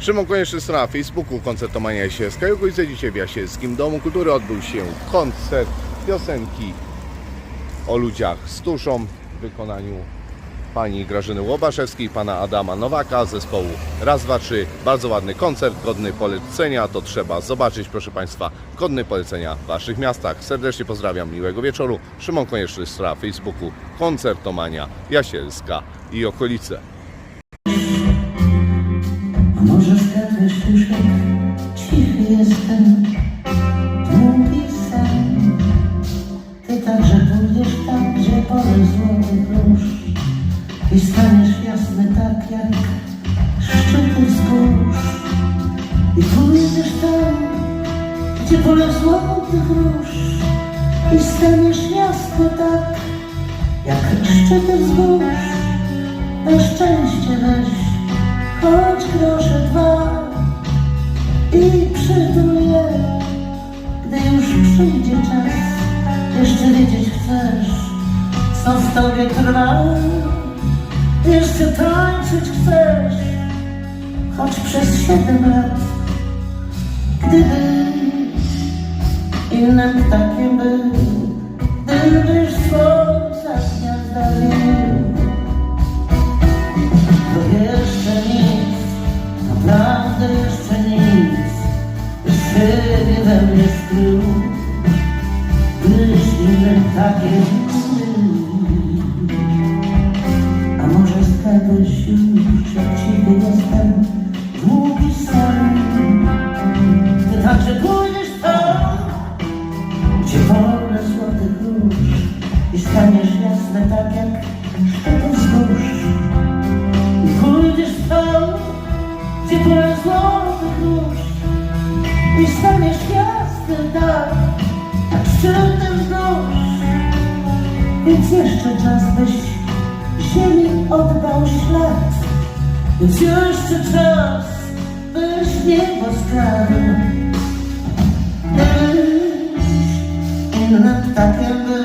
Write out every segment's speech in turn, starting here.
Szymon Konieczny strona Facebooku Koncertomania Jasielska. I okolice dzisiaj w Jasielskim Domu Kultury odbył się koncert piosenki o ludziach z tuszą w wykonaniu pani Grażyny Łobaszewskiej, pana Adama Nowaka, zespołu Raz, Dwa, Trzy. Bardzo ładny koncert, godny polecenia, to trzeba zobaczyć, proszę Państwa, godny polecenia w Waszych miastach. Serdecznie pozdrawiam, miłego wieczoru. Szymon Konieczny strona Facebooku Koncertomania Jasielska i okolice. I staniesz jasny tak jak szczyty wzgórz. I pójdziesz tam, gdzie pole złotych róż i staniesz jasny tak jak szczyty wzgórz. Na szczęście weź choć grosze dwa i przytul je, gdy już przyjdzie czas. Jeszcze wiedzieć chcesz, co w tobie trwa. Jeszcze tańczyć chcesz, choć przez siedem lat. Gdybyś innym ptakiem był, gdybyś słońca gniazda wił, to jeszcze nic, naprawdę jeszcze nic, byś siebie we mnie skrył, byś innym takiem tak jak wzgórz. I pójdziesz tam, gdzie pole złotych róż i staniesz jasny tak, jak szczytem wzgórz. Więc jeszcze czas byś ziemi oddał ślad, więc jeszcze czas byś niebo skradł. Byś innym ptakiem był,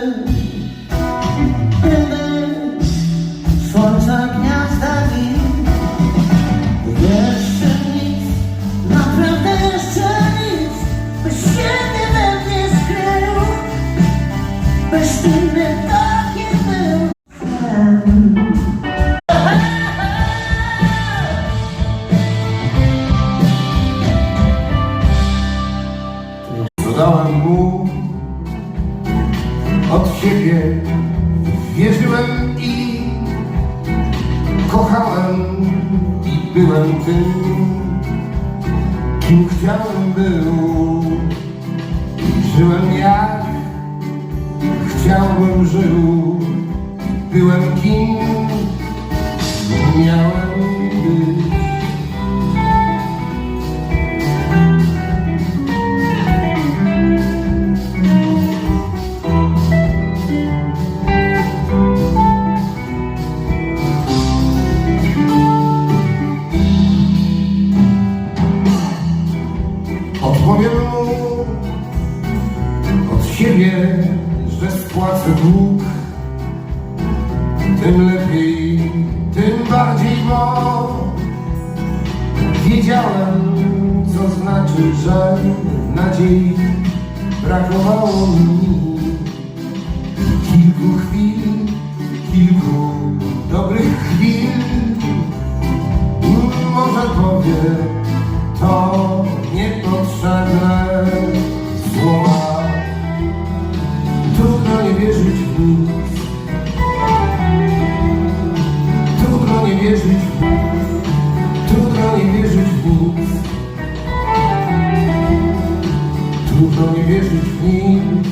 Dodałem mu od siebie, wierzyłem i kochałem i byłem tym, kim chciałem był. I żyłem jak chciałbym żył, byłem kim miałem dług. Tym lepiej, tym bardziej, bo wiedziałem, co znaczy, że nadziei brakowało mi. Kilku chwil, kilku dobrych chwil, może powie, to niepotrzebne wierzyć w nic. Trudno nie wierzyć w nic. Trudno nie wierzyć w nic.